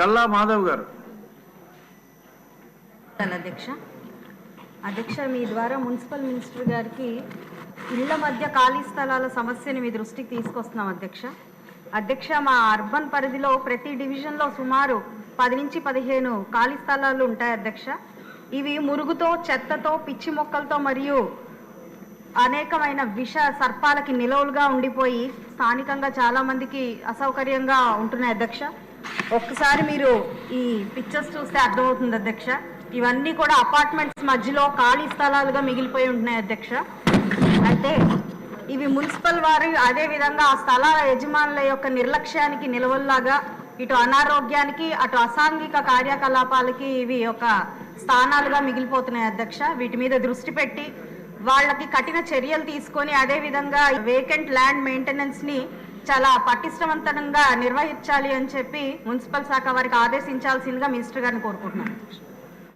గల్లా మాధవ్ గారు. అధ్యక్ష. అధ్యక్ష మీ ద్వారా మున్సిపల్ మినిస్టర్ గారికి ఇళ్ళ మధ్య ఖాళీ స్థలాల సమస్యని మీ దృష్టికి తీసుకొస్తున్నాం అధ్యక్ష. అధ్యక్ష మా అర్బన్ పరిధిలో ప్రతి డివిజన్లో సుమారు పది నుంచి పదిహేను ఖాళీ స్థలాలు ఉంటాయి అధ్యక్ష. ఇవి మురుగుతో చెత్తతో పిచ్చి మొక్కలతో మరియు అనేకమైన విష సర్పాలకి నిలవులుగా ఉండిపోయి స్థానికంగా చాలామందికి అసౌకర్యంగా ఉంటున్నాయి అధ్యక్ష. ఒక్కసారి మీరు ఈ పిక్చర్స్ చూస్తే అర్థమవుతుంది అధ్యక్ష. ఇవన్నీ కూడా అపార్ట్మెంట్స్ మధ్యలో ఖాళీ స్థలాలుగా మిగిలిపోయి ఉంటున్నాయి అధ్యక్ష. అయితే ఇవి మున్సిపల్ వారు అదే విధంగా ఆ స్థలాల యజమానుల యొక్క నిర్లక్ష్యానికి నిలవల్లాగా ఇటు అనారోగ్యానికి అటు అసాంఘిక కార్యకలాపాలకి ఇవి ఒక స్థానాలుగా మిగిలిపోతున్నాయి అధ్యక్ష. వీటి మీద దృష్టి పెట్టి వాళ్ళకి కఠిన చర్యలు తీసుకొని అదే విధంగా వేకెంట్ ల్యాండ్ మెయింటెనెన్స్ని చాలా పటిష్టవంతంగా నిర్వహించాలి అని చెప్పి మున్సిపల్ శాఖ వారికి ఆదేశించాల్సిందిగా మినిస్టర్ గారిని కోరుకుంటున్నాను.